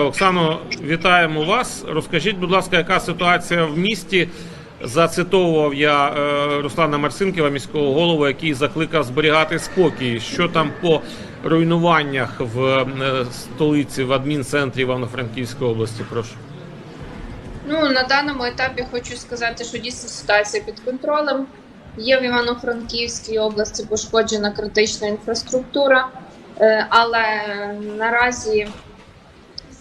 Оксано, вітаємо вас. Розкажіть, будь ласка, яка ситуація в місті? Зацитовував я е, Руслана Марсинківа, міського голову, який закликав зберігати спокій. Що там по руйнуваннях в е, столиці в адмінцентрі Івано-Франківської області? Прошу. Ну на даному етапі хочу сказати, що дійсно ситуація під контролем. Є в Івано-Франківській області пошкоджена критична інфраструктура, е, але наразі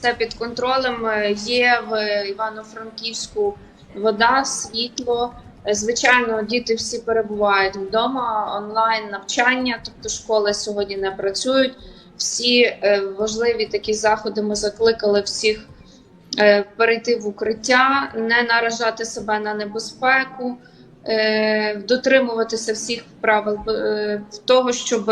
все під контролем. Е, Є в Івано-Франківську вода, світло. Е, Звичайно, діти всі перебувають вдома, онлайн навчання, тобто школи сьогодні не працюють. Всі е, важливі такі заходи ми закликали всіх перейти в укриття, не наражати себе на небезпеку, дотримуватися всіх правил того, щоб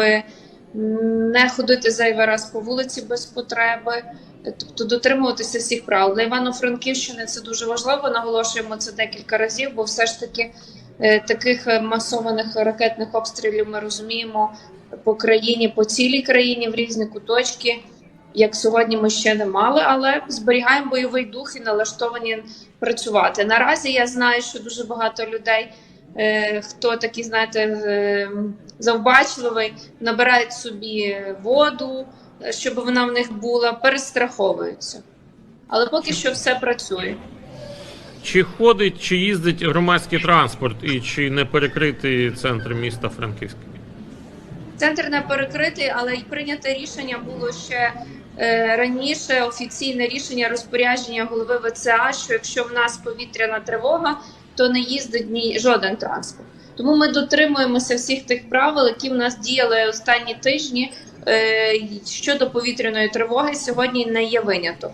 не ходити зайвий раз по вулиці без потреби, е, тобто дотримуватися всіх правил. Для Івано-Франківщини це дуже важливо. Наголошуємо це декілька разів, бо все ж таки е, таких е, масованих ракетних обстрілів ми розуміємо по країні, по цілій країні в різні куточки як сьогодні ми ще не мали, але зберігаємо бойовий дух і налаштовані працювати. Наразі я знаю, що дуже багато людей, хто такий, знаєте, е, завбачливий, набирають собі воду, е, щоб вона в них була, перестраховуються. Але поки що все працює. Чи ходить, чи їздить громадський транспорт, і чи не перекритий центр міста Франківська? Центр не перекритий, але й прийняте рішення було ще е, раніше. Офіційне рішення розпорядження голови ВЦА, що якщо в нас повітряна тривога, то не їздить ні жоден транспорт. Тому ми дотримуємося всіх тих правил, які в нас діяли останні тижні е, щодо повітряної тривоги. Сьогодні не є виняток.